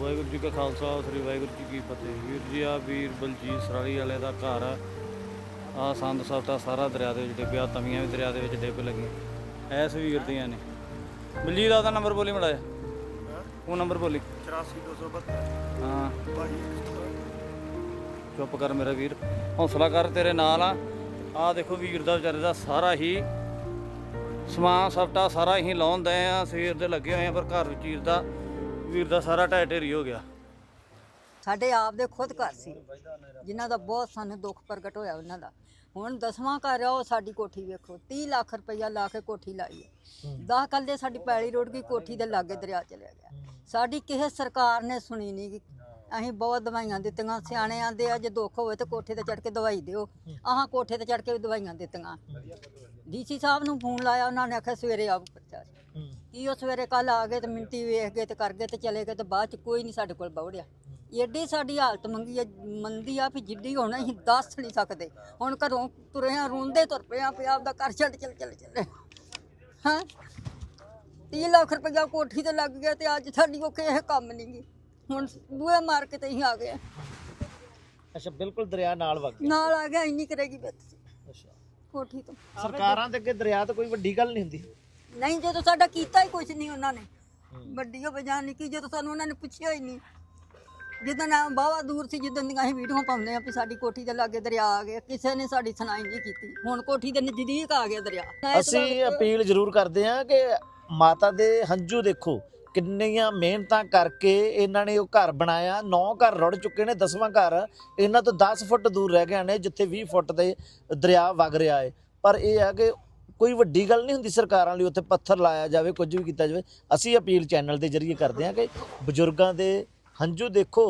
ਵਾਹਿਗੁਰੂ ਜੀ ਕਾ ਖਾਲਸਾ ਸ੍ਰੀ ਵਾਹਿਗੁਰੂ ਜੀ ਕੀ ਫਤਿਹ। ਵੀਰ ਜੀ ਆ ਵੀਰ ਬਲਜੀਤ ਸਰਾਲੀ ਵਾਲੇ ਦਾ ਘਰ ਆ। ਆਹ ਸੰਦ ਸਫਤਾ ਸਾਰਾ ਦਰਿਆ ਦੇ ਵਿੱਚ ਡਿੱਗਿਆ ਤਵੀਆਂ ਵੀ ਦਰਿਆ ਦੇ ਵਿੱਚ ਡਿੱਗ ਲੱਗੀਆਂ ਐਸ ਵੀਰ ਦੀਆਂ ਨੇ। ਬਲਜੀਤ ਦਾ ਉਹਦਾ ਨੰਬਰ ਬੋਲੀ ਮੜਾਇਆ ਉਹ ਨੰਬਰ ਬੋਲੀ। 84272 ਹਾਂ। 22 ਚੁੱਪ ਕਰ ਮੇਰਾ ਵੀਰ। ਹੌਸਲਾ ਕਰ ਤੇਰੇ ਨਾਲ ਆ। ਆ ਦੇਖੋ ਵੀਰ ਦਾ ਵਿਚਾਰੇ ਦਾ ਸਾਰਾ ਹੀ ਸਮਾਨ ਸਫਟਾ ਸਾਰਾ ਹੀ ਲਾਉਂਦੇ ਆ। ਸਵੇਰ ਦੇ ਲੱਗੇ ਹੋਏ ਆ ਪਰ ਘਰ ਵਿੱਚ ਵੀਰ ਦਾ। ਵੀਰ ਦਾ ਸਾਰਾ ਢਹਿ ਢੇਰੀ ਹੋ ਗਿਆ। ਸਾਡੇ ਆਪ ਦੇ ਖੁਦ ਘਰ ਸੀ, ਜਿਨ੍ਹਾਂ ਦਾ ਬਹੁਤ ਸਾਨੂੰ ਦੁੱਖ ਪ੍ਰਗਟ ਹੋਇਆ ਉਹਨਾਂ ਦਾ। ਹੁਣ ਦਸਵਾਂ ਘਰ ਆ, ਉਹ ਸਾਡੀ ਕੋਠੀ ਵੇਖੋ 30 ਲੱਖ ਰੁਪਈਆ ਲਾ ਕੇ ਕੋਠੀ ਲਾਈ ਹੈ। 10 ਕੱਲੇ ਸਾਡੀ ਪੈਲੀ ਰੋਡ ਗਈ, ਕੋਠੀ ਦੇ ਲਾਗੇ ਦਰਿਆ ਚਲਿਆ ਗਿਆ। ਸਾਡੀ ਕਿਸੇ ਸਰਕਾਰ ਨੇ ਸੁਣੀ ਨਹੀਂ ਅਸੀਂ ਬਹੁਤ ਦਵਾਈਆਂ ਦਿੱਤੀਆਂ, ਸਿਆਣੇ ਆਂਦੇ ਆ, ਜੇ ਦੁੱਖ ਹੋਵੇ ਤੇ ਕੋਠੇ ਤੇ ਚੜ ਕੇ ਦਵਾਈ ਦਿਓ। ਆਹਾਂ ਕੋਠੇ ਤੇ ਚੜ ਕੇ ਵੀ ਦਵਾਈਆਂ ਦਿੱਤੀਆਂ। ਡੀਸੀ ਸਾਹਿਬ ਨੂੰ ਫੋਨ ਲਾਇਆ, ਉਹਨਾਂ ਨੇ ਆਖਿਆ ਸਵੇਰੇ ਆਓ ਪ੍ਰਚਾਰ। ਕੀ ਉਹ ਸਵੇਰੇ ਕੱਲ ਆ ਗਏ ਤੇ ਮਿੰਟੀ ਵੇਖ ਗਏ ਤੇ ਕਰ ਗਏ ਤੇ ਚਲੇ ਗਏ ਤੇ ਬਾਅਦ ਚ ਕੋਈ ਨਹੀਂ ਸਾਡੇ ਕੋਲ ਬੌੜਿਆ। ਏਡੀ ਸਾਡੀ ਹਾਲਤ ਮੰਗੀ ਆ ਮੰਦੀ ਆ ਵੀ ਜਿੱਡੀ ਹੁਣ ਅਸੀਂ ਦੱਸ ਨਹੀਂ ਸਕਦੇ। ਹੁਣ ਘਰੋਂ ਤੁਰੇ ਆ ਰੋਂਦੇ ਤੁਰ ਪਏ ਆ ਵੀ ਆਪਦਾ ਘਰ ਛੱਡ ਚੱਲ ਚੱਲ ਚੱਲੇ। ਹਾਂ? 30 ਲੱਖ ਰੁਪਇਆ ਕੋਠੀ ਤੇ ਲੱਗ ਗਿਆ ਤੇ ਅੱਜ ਸਾਡੀ ਉਹ ਕਿਸੇ ਕੰਮ ਨਹੀਂ ਗਈ ਹੁਣ ਬੂਹੇ ਮਾਰ ਕੇ ਤੇ ਅਸੀਂ ਆ ਗਏ। ਅੱਛਾ ਬਿਲਕੁਲ ਦਰਿਆ ਨਾਲ ਵਗ ਗਿਆ ਨਾਲ ਆ ਗਿਆ ਇੰਨੀ ਕਰੇਗੀ ਵਿੱਚ। ਅੱਛਾ। ਕੋਠੀ ਤੋਂ ਸਰਕਾਰਾਂ ਦੇ ਅੱਗੇ ਦਰਿਆ ਤਾਂ ਕੋਈ ਵੱਡੀ ਗੱਲ ਨਹੀਂ ਹੁੰਦੀ। ਨਹੀਂ ਜਦੋਂ ਸਾਡਾ ਕੀਤਾ ਹੀ ਕੁਝ ਨਹੀਂ ਉਹਨਾਂ ਨੇ। ਵੱਡੀ ਉਹ ਬਜਾਨ ਨਹੀਂ ਕੀ ਜਦੋਂ ਸਾਨੂੰ ਉਹਨਾਂ ਨੇ ਪੁੱਛਿਆ ਹੀ ਨਹੀਂ। ਜਿੱਦਣ ਨਾ ਬਾਵਾ ਦੂਰ ਸੀ ਜਿੱਦਣ ਦੀਆਂ ਅਸੀਂ ਵੀਡੀਓ ਪਾਉਂਦੇ ਆ ਵੀ ਸਾਡੀ ਕੋਠੀ ਦੇ ਲਾਗੇ ਦਰਿਆ ਆ ਗਿਆ ਕਿਸੇ ਨੇ ਸਾਡੀ ਸੁਣਾਈ ਨਹੀਂ ਕੀਤੀ। ਹੁਣ ਕੋਠੀ ਦੇ ਨਜ਼ਦੀਕ ਆ ਗਿਆ ਦਰਿਆ। ਅਸੀਂ ਅਪੀਲ ਜ਼ਰੂਰ ਕਰਦੇ ਹਾਂ ਕਿ ਮਾਤਾ ਦੇ ਹੰਝੂ ਦੇਖੋ। ਕਿੰਨੀਆਂ ਮਿਹਨਤਾਂ ਕਰਕੇ ਇਹਨਾਂ ਨੇ ਉਹ ਘਰ ਬਣਾਇਆ। ਨੌ ਘਰ ਰੁੜ ਚੁੱਕੇ ਨੇ ਦਸਵਾਂ ਘਰ। ਇਹਨਾਂ ਤੋਂ 10 ਫੁੱਟ ਦੂਰ ਰਹਿ ਗਏ ਨੇ ਜਿੱਥੇ 20 ਫੁੱਟ ਦੇ ਦਰਿਆ ਵਗ ਰਿਹਾ ਹੈ ਪਰ ਇਹ ਹੈ ਕਿ ਕੋਈ ਵੱਡੀ ਗੱਲ ਨਹੀਂ ਹੁੰਦੀ ਸਰਕਾਰਾਂ ਲਈ ਉੱਥੇ ਪੱਥਰ ਲਾਇਆ ਜਾਵੇ, ਕੁਝ ਵੀ ਕੀਤਾ ਜਾਵੇ। ਅਸੀਂ ਅਪੀਲ ਚੈਨਲ ਦੇ ਜ਼ਰੀਏ ਕਰਦੇ ਹਾਂ ਕਿ ਬਜ਼ੁਰਗਾਂ ਦੇ ਹੰਝੂ ਦੇਖੋ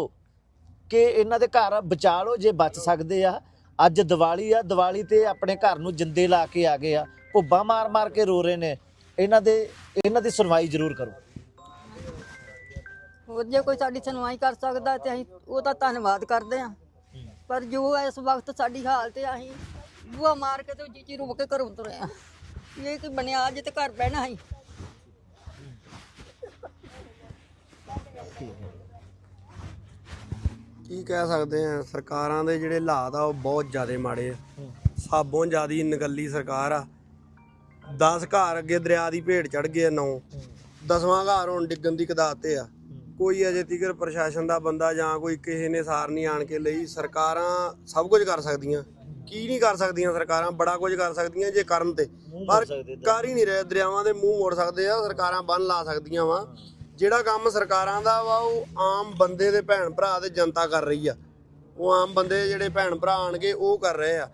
ਕਿ ਇਹਨਾਂ ਦੇ ਘਰ ਬਚਾ ਲਓ ਜੇ ਬਚ ਸਕਦੇ ਆ। ਅੱਜ ਦੀਵਾਲੀ ਆ, ਦੀਵਾਲੀ ਤੇ ਆਪਣੇ ਘਰ ਨੂੰ ਜਿੰਦੇ ਲਾ ਕੇ ਆ ਗਏ ਆ, ਭੁੱਬਾ ਮਾਰ ਮਾਰ ਕੇ ਰੋ ਰਹੇ ਨੇ। ਇਹਨਾਂ ਦੇ, ਇਹਨਾਂ ਦੀ ਸੁਣਵਾਈ ਜ਼ਰੂਰ ਕਰੋ। ਹੋਰ ਜੇ ਕੋਈ ਸਾਡੀ ਸੁਣਵਾਈ ਕਰ ਸਕਦਾ ਤੇ ਅਸੀਂ ਉਹਦਾ ਧੰਨਵਾਦ ਕਰਦੇ ਹਾਂ। ਪਰ ਜੋ ਇਸ ਵਕਤ ਸਾਡੀ ਹਾਲਤ ਹੈ, ਅਸੀਂ ਬੂਹਾ ਮਾਰ ਕੇ ਤੇ ਚੀਚੀ ਰੁਕ ਕੇ ਘਰੋਂ ਤੁਰੇ ਆ ਇਹ ਕੀ ਬਣਿਆ, ਅੱਜ ਤੇ ਘਰ ਬਹਿਣਾ ਸੀ ਕੀ ਕਹਿ ਸਕਦੇ ਆ, ਸਰਕਾਰਾਂ ਦੇ ਜਿਹੜੇ ਹਾਲਾਤ ਆ, ਉਹ ਬਹੁਤ ਜ਼ਿਆਦਾ ਮਾੜੇ ਆ। ਸਾਬੋਂ ਜਿਆਦੀ ਨਗੱਲੀ ਸਰਕਾਰ ਆ। 10 ਘਰ ਅੱਗੇ ਦਰਿਆ ਦੀ ਭੇਟ ਚੜ ਗਏ 9 ਦਸਵਾਂ ਘਰ ਹੁਣ ਡਿੱਗਣ ਦੀ ਕਦਾਰ ਤੇ ਆ। ਕੋਈ ਅਜੇ ਤੀਕਰ ਪ੍ਰਸ਼ਾਸਨ ਦਾ ਬੰਦਾ ਜਾਂ ਕੋਈ ਕਿਸੇ ਨੇ ਸਾਰ ਨਹੀਂ ਆਣ ਕੇ ਲਈ, ਸਰਕਾਰਾਂ ਸਭ ਕੁਝ ਕਰ ਸਕਦੀਆਂ। ਕੀ ਨਹੀਂ ਕਰ ਸਕਦੀਆਂ ਸਰਕਾਰਾਂ ਬੜਾ ਕੁਝ ਕਰ ਸਕਦੀਆਂ ਜੇ ਕਰਨ ਤੇ। ਪਰ ਕਰ ਹੀ ਨਹੀਂ ਰਹੇ ਦਰਿਆਵਾਂ ਦੇ ਮੂੰਹ ਮੋੜ ਸਕਦੇ ਆ ਸਰਕਾਰਾਂ ਬੰਨ ਲਾ ਸਕਦੀਆਂ ਵਾ। ਜਿਹੜਾ ਕੰਮ ਸਰਕਾਰਾਂ ਦਾ ਵਾ ਉਹ ਆਮ ਬੰਦੇ ਦੇ ਭੈਣ ਭਰਾ ਤੇ ਜਨਤਾ ਕਰ ਰਹੀ ਆ। ਉਹ ਆਮ ਬੰਦੇ ਜਿਹੜੇ ਭੈਣ ਭਰਾ ਆਣਗੇ ਉਹ ਕਰ ਰਹੇ ਆ।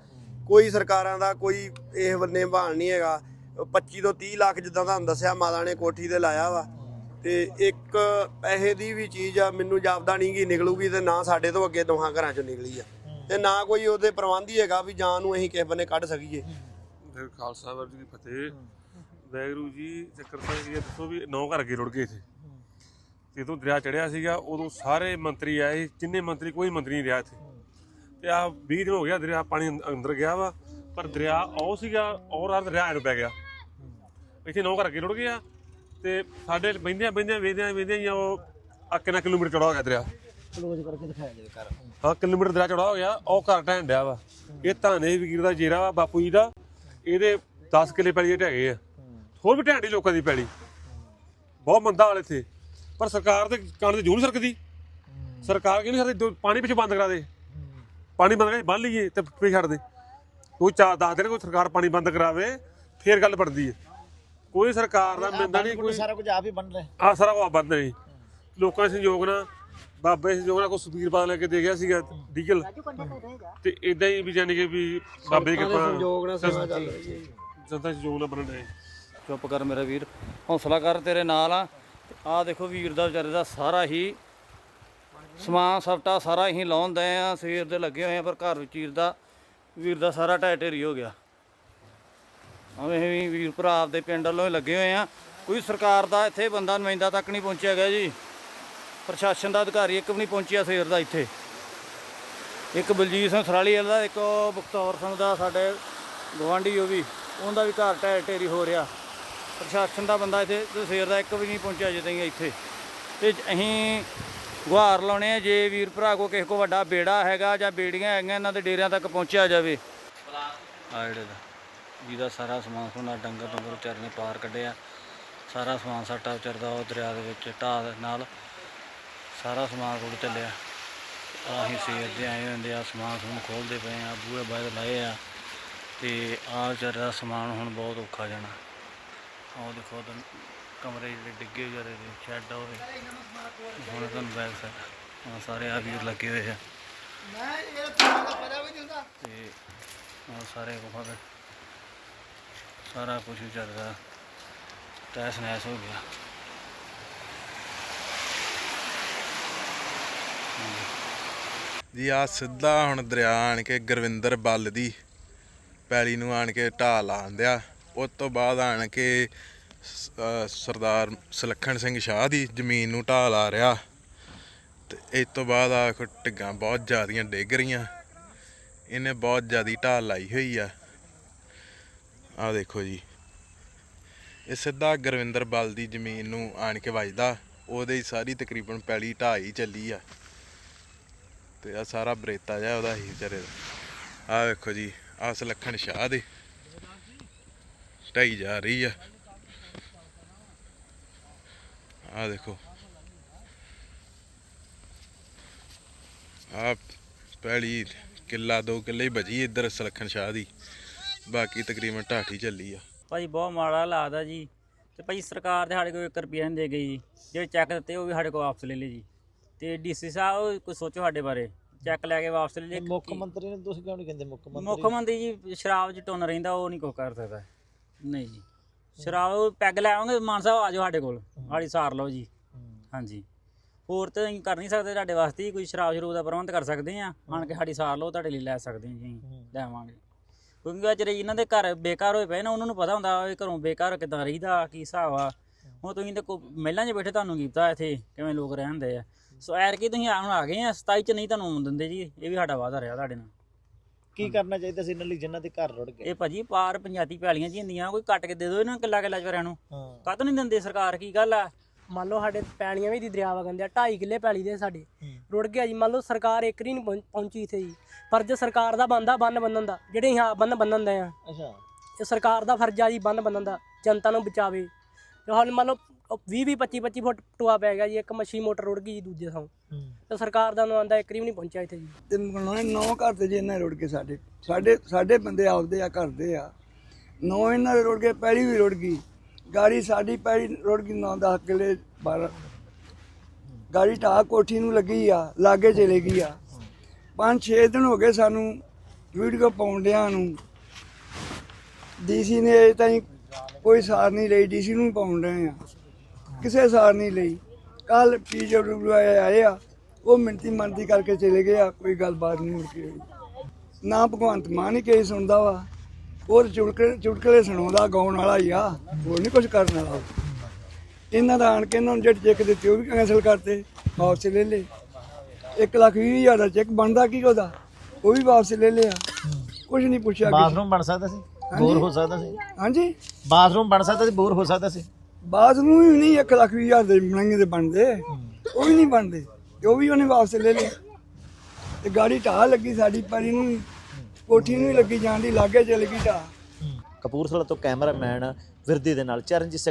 ਕੋਈ ਸਰਕਾਰਾਂ ਦਾ ਕੋਈ ਇਹ ਬੰਨੇ ਭਾਣ ਨਹੀਂ ਹੈਗਾ। 25 ਤੋਂ 30 ਲੱਖ ਜਿੱਦਾਂ ਤੁਹਾਨੂੰ ਦੱਸਿਆ ਮਾਤਾ ਨੇ ਕੋਠੀ ਤੇ ਲਾਇਆ ਵਾ। ਤੇ ਇੱਕ ਪੈਸੇ ਦੀ ਵੀ ਚੀਜ਼ ਆ ਮੈਨੂੰ ਜਾਪਦਾ ਨਹੀਂ ਕਿ ਨਿਕਲੂਗੀ ਤੇ ਨਾ ਸਾਡੇ ਤੋਂ ਅੱਗੇ ਦੋਹਾਂ ਘਰਾਂ ਚੋਂ ਨਿਕਲੀ ਆ। ਤੇ ਨਾ ਕੋਈ ਉਹਦੇ ਪ੍ਰਬੰਧ ਹੈਗਾ ਵੀ ਜਾਨ ਨੂੰ ਅਸੀਂ ਕਿਸੇ ਬੰਨੇ ਕੱਢ ਸਕੀਏ। ਫਿਰ ਖਾਲਸਾ ਵਾਹਿਗੁਰੂ ਜੀ ਕੀ ਫਤਿਹ। ਵੈਗਰੂ ਜੀ, ਚੱਕਰ ਤਾਂ ਇਹ ਦੱਸੋ ਵੀ ਨੌ ਘਰ ਅੱਗੇ ਰੁੜ ਗਏ ਸੀ ਜਦੋਂ ਦਰਿਆ ਚੜਿਆ ਸੀਗਾ, ਉਦੋਂ ਸਾਰੇ ਮੰਤਰੀ ਆਏ, ਜਿੰਨੇ ਮੰਤਰੀ ਕੋਈ ਮੰਤਰੀ ਨਹੀਂ ਰਿਹਾ ਇੱਥੇ। ਤੇ ਆ 20 ਦਿਨ ਹੋ ਗਿਆ ਦਰਿਆ ਪਾਣੀ ਅੰਦ- ਅੰਦਰ ਗਿਆ ਵਾ, ਪਰ ਦਰਿਆ ਉਹ ਸੀਗਾ, ਔਰ ਆ ਦਰਿਆ ਨੂੰ ਪੈ ਗਿਆ। ਇੱਥੇ ਨੌ ਘਰ ਅੱਗੇ ਰੁੜ ਗਏ ਆ, ਤੇ ਸਾਡੇ ਬਹਿੰਦਿਆਂ ਬਹਿੰਦਿਆਂ ਵੇਦਿਆਂ ਵੇਦਿਆਂ ਹੀ ਉਹ ਆ ਕਿੰਨਾ ਕਿਲੋਮੀਟਰ ਚੜਾ ਹੋ ਗਿਆ ਦਰਿਆ। ਕਲੋਜ਼ ਕਰਕੇ ਦਿਖਾਇਆ ਜਾਵੇ ਘਰ। ਹਾਂ ਕਿਲੋਮੀਟਰ ਦਰਿਆ ਚੌੜਾ ਹੋ ਗਿਆ ਉਹ ਘਰ ਢਹਿਣ ਡਿਆ ਵਾ। ਇਹ ਧਾਨੇ ਵੀਰ ਦਾ ਜੇਰਾ ਵਾ ਬਾਪੂ ਜੀ ਦਾ। ਇਹਦੇ 10 ਕਿੱਲੇ ਪੈਲੀ ਦੇ ਢਹਿ ਆ। ਹੋਰ ਵੀ ਢਹਿਣ ਦੀ ਲੋਕਾਂ ਦੀ ਪੈਲੀ। ਬਹੁਤ ਮੰਦਾ ਹਾਲ ਇੱਥੇ। ਪਰ ਸਰਕਾਰ ਤੇ ਕੰਨ ਤੇ ਨਹੀਂ ਸਰਕਦੀ। ਸਰਕਾਰ ਕਹਿੰਦੀ ਸਾਡੇ ਦੋ- ਪਾਣੀ ਪਿੱਛੇ ਬੰਦ ਕਰਾ ਦੇ। ਪਾਣੀ ਬੰਦ ਕਰਾ ਬੰਨ ਲਈਏ ਤੇ ਪਿੱਛੇ ਛੱਡ ਦੇ। ਕੋਈ ਚਾਰ ਦਸ ਦਿਨ ਕੋਈ ਸਰਕਾਰ ਪਾਣੀ ਬੰਦ ਕਰਾਵੇ ਫੇਰ ਗੱਲ ਬਣਦੀ ਹੈ ਕੋਈ ਸਰਕਾਰ ਦਾ ਮਿੰਦਾ ਨਹੀਂ ਕੋਈ ਸਾਰਾ ਕੁਝ ਆਪ ਹੀ ਬਣ ਰਿਹਾ। ਆ ਸਾਰਾ ਕੁਝ ਬੰਦ ਨਹੀਂ। ਲੋਕਾਂ ਦੇ ਸੰਯੋਗ ਨਾਲ ਬਾਬੇ ਨਾਲ ਕੋਈ ਸੁਪੀਰ ਪਾ ਲੈ ਕੇ ਦੇ ਗਿਆ ਸੀਗਾ ਡੀਜ਼ਲ ਤੇ ਇਦਾਂ ਹੀ ਵੀ ਜਾਨੀ ਕਿ ਵੀ ਬਾਬੇ ਦੀ ਕਿਰਪਾ ਸੰਯੋਗ ਨਾਲ ਸੇਵਾ ਚੱਲ ਰਹੀ ਹੈ ਜਨਤਾ ਸੰਯੋਗ ਨਾਲ ਬਣਨ ਰਹੇ ਚੁੱਪ ਕਰ ਮੇਰਾ ਵੀਰ ਹੌਸਲਾ ਕਰ ਤੇਰੇ ਨਾਲ ਆ। ਆ ਦੇਖੋ ਵੀਰ ਦਾ ਵਿਚਾਰੇ ਦਾ ਸਾਰਾ ਹੀ ਸਮਾਨ ਸਫਟਾ ਸਾਰਾ ਹੀ ਲਾਉਂਦੇ ਆ ਸਵੇਰ ਦੇ ਲੱਗੇ ਹੋਏ ਆ ਪਰ ਘਰ ਵਿੱਚ ਵੀਰ ਦਾ ਵੀਰ ਦਾ ਸਾਰਾ ਢਹਿ ਢੇਰੀ ਹੋ ਗਿਆ। ਐਵੇਂ ਵੀ ਵੀਰ ਭਰਾ ਆਪਦੇ ਪਿੰਡ ਵੱਲੋਂ ਹੀ ਲੱਗੇ ਹੋਏ ਆ। ਕੋਈ ਸਰਕਾਰ ਦਾ ਇੱਥੇ ਬੰਦਾ ਨੁਮਾਇੰਦਾ ਤੱਕ ਨਹੀਂ ਪਹੁੰਚਿਆ ਗਿਆ ਜੀ। ਪ੍ਰਸ਼ਾਸਨ ਦਾ ਅਧਿਕਾਰੀ ਇੱਕ ਵੀ ਨਹੀਂ ਪਹੁੰਚਿਆ ਸਵੇਰ ਦਾ ਇੱਥੇ। ਇੱਕ ਬਲਜੀਤ ਸਿੰਘ ਸਰਾਲੀ ਵਾਲਾ ਦਾ ਇੱਕ ਉਹ ਬਖਤੌਰ ਸਿੰਘ ਦਾ ਸਾਡੇ ਗਵਾਂਢੀ ਉਹ ਵੀ, ਉਹਦਾ ਵੀ ਘਰ ਢਹਿ ਢੇਰੀ ਹੋ ਰਿਹਾ। ਪ੍ਰਸ਼ਾਸਨ ਦਾ ਬੰਦਾ ਇੱਥੇ ਸਵੇਰ ਦਾ ਇੱਕ ਵੀ ਨਹੀਂ ਪਹੁੰਚਿਆ ਅਜੇ ਤਾਈਂ ਇੱਥੇ। ਤੇ ਅਸੀਂ ਗੁਹਾਰ ਲਾਉਣੇ ਆ ਜੇ ਵੀਰ ਭਰਾ ਕੋ ਕਿਸੇ ਕੋ ਵੱਡਾ ਬੇੜਾ ਹੈਗਾ ਜਾਂ ਬੇੜੀਆਂ ਹੈਗੀਆਂ, ਇਹਨਾਂ ਦੇ ਡੇਰਿਆਂ ਤੱਕ ਪਹੁੰਚਿਆ ਜਾਵੇ। ਆ ਜਿਹੜੇ ਦਾ ਜਿਹਦਾ ਸਾਰਾ ਸਮਾਨ ਸੁਣਾ ਡੰਗਰ ਡੰਗਰ ਵਿਚਾਰੇ ਨੇ ਪਾਰ ਕੱਢਿਆ। ਸਾਰਾ ਸਮਾਨ ਸਾਟਾ ਵਿਚਰਦਾ ਉਹ ਦਰਿਆ ਦੇ ਵਿੱਚ ਢਾਹ ਦੇ ਨਾਲ। ਸਾਰਾ ਸਮਾਨ ਰੁੜ ਚੱਲਿਆ। ਆਹੀ ਸੇਰ ਦੇ ਆਏ ਹੁੰਦੇ ਆ, ਸਮਾਨ ਸਮੂਨ ਖੋਲਦੇ ਪਏ ਆ, ਬੂਹੇ ਬਾਹਰ ਲਾਏ ਆ। ਤੇ ਆ ਵਿਚਾਰੇ ਦਾ ਸਮਾਨ ਹੁਣ ਬਹੁਤ ਔਖਾ ਜਾਣਾ। ਆਹ ਦੇਖੋ ਉਧਰ ਕਮਰੇ ਜਿਹੜੇ ਡਿੱਗੇ ਵਿਚਾਰੇ ਦੇ, ਸ਼ੈੱਡ ਹੋਵੇ ਹੁਣ ਤੁਹਾਨੂੰ ਬੈਕ ਸਾਈਡ ਆ ਸਾਰੇ ਆ ਵੀਰ ਲੱਗੇ ਹੋਏ ਆ। ਤੇ ਆਹ ਸਾਰੇ ਗੁਫਾ ਸਾਰਾ ਕੁਝ ਵਿਚਾਰਦਾ ਤੈਸ ਨੈਸ ਹੋ ਗਿਆ। ਜੀ ਆ ਸਿੱਧਾ ਹੁਣ ਦਰਿਆ ਆਣ ਕੇ ਗੁਰਵਿੰਦਰ ਬੱਲ ਦੀ ਪੈਲੀ ਨੂੰ ਆਣ ਕੇ ਢਾਹ ਲਾਉਂਦਿਆ ਉਸ ਤੋਂ ਬਾਅਦ ਆਣ ਕੇ ਸਰਦਾਰ ਸੁਲੱਖਣ ਸਿੰਘ ਸ਼ਾਹ ਦੀ ਜ਼ਮੀਨ ਨੂੰ ਢਾਹ ਲਾ ਰਿਹਾ। ਤੇ ਇਸ ਤੋਂ ਬਾਅਦ ਆ ਕੋ ਢਿੱਗਾਂ ਬਹੁਤ ਜ਼ਿਆਦੀਆਂ ਡਿੱਗ ਰਹੀਆਂ। ਇਹਨੇ ਬਹੁਤ ਜ਼ਿਆਦੀ ਢਾਲ ਲਾਈ ਹੋਈ ਆ। ਆ ਦੇਖੋ ਜੀ। ਇਹ ਸਿੱਧਾ ਗੁਰਵਿੰਦਰ ਬਲ ਦੀ ਜ਼ਮੀਨ ਨੂੰ ਆਣ ਕੇ ਵੱਜਦਾ। ਉਹਦੇ ਹੀ ਸਾਰੀ ਤਕਰੀਬਨ ਪੈਲੀ ਢਾਹ ਹੀ ਚੱਲੀ ਆ। ਤੇ ਆ ਸਾਰਾ ਬਰੇਤਾ ਜਿਹਾ ਉਹਦਾ ਹੀ ਵਿਚਾਰੇ ਦਾ। ਆ ਵੇਖੋ ਜੀ ਆ ਸੁਲੱਖਣ ਸ਼ਾਹ ਦੇ। ਢਾਈ ਜਾ ਰਹੀ ਆ। ਆ ਦੇਖੋ। ਆ ਪਹਿਲੀ ਕਿੱਲਾ, ਦੋ ਕਿੱਲੇ ਹੀ ਬਚੀ ਇੱਧਰ ਸਲੱਖਣ ਸ਼ਾਹ ਦੀ। ਬਾਕੀ ਤਕਰੀਬਨ ਢਾਠੀ ਚੱਲੀ ਆ। ਭਾਜੀ ਬਹੁਤ ਮਾੜਾ ਹਾਲਾਤ ਆ ਜੀ। ਤੇ ਭਾਜੀ ਸਰਕਾਰ ਤੇ ਸਾਡੇ ਕੋਲ 1 ਰੁਪਿਆ ਨਹੀਂ ਦੇ ਗਈ ਜੀ। ਜਿਹੜੇ ਚੈੱਕ ਦਿੱਤੇ ਉਹ ਵੀ ਸਾਡੇ ਕੋਲ ਵਾਪਸ ਲੈ ਲਏ ਜੀ। ਤੇ ਡੀਸੀ ਸਾਹਿਬ ਕੋਈ ਸੋਚੋ ਸਾਡੇ ਬਾਰੇ। ਚੈੱਕ ਲੈ ਕੇ ਵਾਪਸ ਲੈ ਲਏ ਮੁੱਖ ਮੰਤਰੀ ਨੂੰ ਤੁਸੀਂ ਕਿਉਂ ਨਹੀਂ ਕਹਿੰਦੇ ਮੁੱਖ ਮੰਤਰੀ? ਮੁੱਖ ਮੰਤਰੀ ਜੀ ਸ਼ਰਾਬ 'ਚ ਟੁੰਨ ਰਹਿੰਦਾ ਉਹ ਨਹੀਂ ਕੁਛ ਕਰ ਸਕਦਾ। ਨਹੀਂ ਜੀ। ਸ਼ਰਾਬ ਪੈਗ ਲੈ ਆਵਾਂਗੇ ਮਾਨ ਸਾਹਿਬ ਆ ਜਾਓ ਸਾਡੇ ਕੋਲ। ਆੜੀ ਸਾਰ ਲਓ ਜੀ। ਹਾਂਜੀ। ਹੋਰ ਤਾਂ ਅਸੀਂ ਕਰ ਨਹੀਂ ਸਕਦੇ ਤੁਹਾਡੇ ਵਾਸਤੇ ਹੀ ਕੋਈ ਸ਼ਰਾਬ ਸ਼ਰੂਬ ਦਾ ਪ੍ਰਬੰਧ ਕਰ ਸਕਦੇ ਆ ਆਣ ਕੇ ਸਾਡੀ ਸਾਰ ਲਓ ਤੁਹਾਡੇ ਲਈ ਲੈ ਸਕਦੇ ਹਾਂ ਜੀ ਲੈਵਾਂਗੇ। ਕਿਉਂਕਿ ਜਿਹੜੇ ਇਹਨਾਂ ਦੇ ਘਰ ਬੇਕਾਰ ਹੋਏ ਪਏ ਨਾ ਉਹਨਾਂ ਨੂੰ ਪਤਾ ਹੁੰਦਾ ਇਹ ਘਰੋਂ ਬੇਕਾਰ ਕਿਦਾਂ ਰਹੀਦਾ ਕੀ ਹਿਸਾਬ ਆ। ਹੁਣ ਤੁਸੀਂ ਤੇ ਕੋ ਮਹਿਲਾਂ 'ਚ ਬੈਠੇ ਤੁਹਾਨੂੰ ਕੀਤਾ ਇੱਥੇ ਕਿਵੇਂ ਲੋਕ ਰਹਿੰਦੇ ਆ। ਸੋ ਐਰ ਕੀ ਤੁਸੀਂ ਹੁਣ ਆ ਗਏ ਆ 27 ਚ ਨਹੀਂ ਤੁਹਾਨੂੰ ਦਿੰਦੇ ਜੀ ਇਹ ਵੀ ਸਾਡਾ ਵਾਅਦਾ ਰਿਹਾ ਤੁਹਾਡੇ ਨਾਲ। ਕੀ ਕਰਨਾ ਚਾਹੀਦਾ ਸੀ ਇਹਨਾਂ ਲਈ ਜਿਨ੍ਹਾਂ ਦੇ ਘਰ ਰੁੜ ਗਏ? ਇਹ ਭਾਜੀ ਪਾਰ ਪੰਜਾਬੀ ਪੈਲੀਆਂ ਜੀ ਹੁੰਦੀਆਂ ਕੋਈ ਕੱਟ ਕੇ ਦੇ ਦਿਓ ਇਹਨਾਂ ਕਿੱਲਾ ਕਿੱਲਾ ਚਵਰਿਆਂ ਨੂੰ। ਹਾਂ। ਕਾਹਤੋਂ ਨਹੀਂ ਦਿੰਦੇ ਸਰਕਾਰ ਕੀ ਗੱਲ ਆ? ਮੰਨ ਲਓ ਸਾਡੇ ਪੈਲੀਆਂ ਵੀ ਦੀ ਦਰਿਆ ਵਗੰਦੇ ਆ 2.5 ਕਿੱਲੇ ਪੈਲੀ ਦੇ ਸਾਡੇ ਰੁੜ ਗਿਆ ਜੀ। ਮੰਨ ਲਓ ਸਰਕਾਰ ਇੱਕਰੀ ਨਹੀਂ ਪਹੁੰ- ਪਹੁੰਚੀ ਇੱਥੇ ਜੀ। ਫਰਜ਼ ਸਰਕਾਰ ਦਾ ਬੰਦਾ ਬੰਨ ਬੰਨਣ ਦਾ ਜਿਹੜੇ ਹਾਂ ਬੰਨ ਬੰਨਣ ਦੇ ਆ। ਅੱਛਾ। ਇਹ ਸਰਕਾਰ ਦਾ ਫਰਜ਼ ਆ ਜੀ ਬੰਨ ਬੰਨਣ ਦਾ ਜਨਤਾ ਨੂੰ ਬਚਾਵੇ। ਤੇ ਹੁਣ ਮੰਨ ਲਓ 20 20 25 25 ਫੁੱਟ ਟੋਆ ਪੈ ਗਿਆ ਜੀ ਇੱਕ ਮੱਛੀ ਮੋਟਰ ਰੁੜ ਗਈ ਜੀ ਦੂਜੇ ਥਾਂ। ਤੇ ਸਰਕਾਰ ਦਾ ਨੁਆਂਦਾ ਇੱਕਰੀ ਵੀ ਨਹੀਂ ਪਹੁੰਚਿਆ ਇੱਥੇ ਜੀ। ਤੇ ਮਨਾਉਣੇ ਨੌ ਘਰ ਤੇ ਜੀ ਇਹਨਾਂ ਰੁੜ ਗਏ ਸਾਡੇ ਸਾਡੇ ਸਾਡੇ ਬੰਦੇ ਆਪਦੇ ਆ ਘਰ ਦੇ ਆ। ਨੌ ਇਹਨਾਂ ਦੇ ਰੁੜ ਗਏ ਪਹਿਲੀ ਵੀ ਰੁੜ ਗਈ। ਗਾੜੀ ਸਾਡੀ ਪਹਿਲੀ ਰੁੜ ਗਈ ਨੌ 10 ਕਿਲੇ 12 ਗਾੜੀ ਢਾਹ ਕੋਠੀ ਨੂੰ ਲੱਗੀ ਆ ਲਾਗੇ ਚਲੇ ਗਈ ਆ। ਪੰਜ ਛੇ ਦਿਨ ਹੋ ਗਏ ਸਾਨੂੰ ਵੀਡੀਓ ਪਾਉਂਦਿਆਂ ਨੂੰ। ਡੀਸੀ ਨੇ ਅਜੇ ਤਾਈਂ ਕੋਈ ਸਾਰ ਨਹੀਂ ਲਈ ਡੀਸੀ ਨੂੰ ਪਾਉਣ ਰਹੇ ਆ। ਕਿਸੇ ਸਾਰ ਨਹੀਂ ਲਈ। ਕੱਲ ਪੀਜਡਬਲਯੂ ਆਏ ਆ। ਉਹ ਮਿੰਤੀ ਮੰਨਤੀ ਕਰਕੇ ਚਲੇ ਗਏ ਆ। ਕੋਈ ਗੱਲਬਾਤ ਨਹੀਂ ਮੁੜ ਕੇ ਹੋਈ। ਨਾ ਭਗਵੰਤ ਮਾਨ ਹੀ ਕੇਸ ਸੁਣਦਾ ਵਾ। ਉਹ ਚੁਟਕਲੇ ਚੁਟਕਲੇ ਸੁਣਾਉਂਦਾ ਗਾਉਣ ਵਾਲਾ ਹੀ ਆ। ਹੋਰ ਨਹੀਂ ਕੁਝ ਕਰਨ ਵਾਲਾ। ਇਹਨਾਂ ਦਾ ਆਣ ਕੇ ਇਹਨਾਂ ਨੂੰ ਜਿਹੜੇ ਚੈੱਕ ਦਿੱਤੇ ਉਹ ਵੀ ਕੈਂਸਲ ਕਰਤੇ ਵਾਪਸ ਲੈ ਲਏ। 1 ਲੱਖ ਵੀਹ ਹਜ਼ਾਰ ਦਾ ਚੈੱਕ ਬਣਦਾ ਕੀ ਉਹਦਾ? ਉਹ ਵੀ ਵਾਪਸ ਲੈ ਲਿਆ। ਕੁਝ ਨਹੀਂ ਪੁੱਛਿਆ ਬਾਥਰੂਮ ਬਣ ਸਕਦਾ ਸੀ? ਬੋਰ ਹੋ ਸਕਦਾ ਸੀ? ਹਾਂਜੀ। ਬਾਥਰੂਮ ਬਣ ਸਕਦਾ ਸੀ ਬੋਰ ਹੋ ਸਕਦਾ ਸੀ? ਬਾਅਦ ਨੂੰ ਵੀ ਨਹੀਂ 1 ਲੱਖ ਵੀਹ ਹਜ਼ਾਰ ਦੇ ਮਹਿੰਗੇ ਦੇ ਬਣਦੇ। ਉਹ ਵੀ ਨਹੀਂ ਬਣਦੇ। ਤੇ ਉਹ ਵੀ ਉਹਨੇ ਵਾਪਸ ਲੈ ਲਏ। ਤੇ ਗਾੜੀ ਢਾਹ ਲੱਗੀ ਸਾਡੀ, ਪੈਰੀ ਨੂੰ ਕੋਠੀ ਨੂੰ ਵੀ ਲੱਗੀ ਜਾਂਦੀ ਲਾਗੇ ਚਲ ਗਈ ਢਾਹ। ਕਪੂਰਥਲਾ ਤੋਂ ਕੈਮਰਾਮੈਨ ਵਿਰਦੀ ਦੇ ਨਾਲ ਚਰਨਜੀਤ ਸਿੰਘ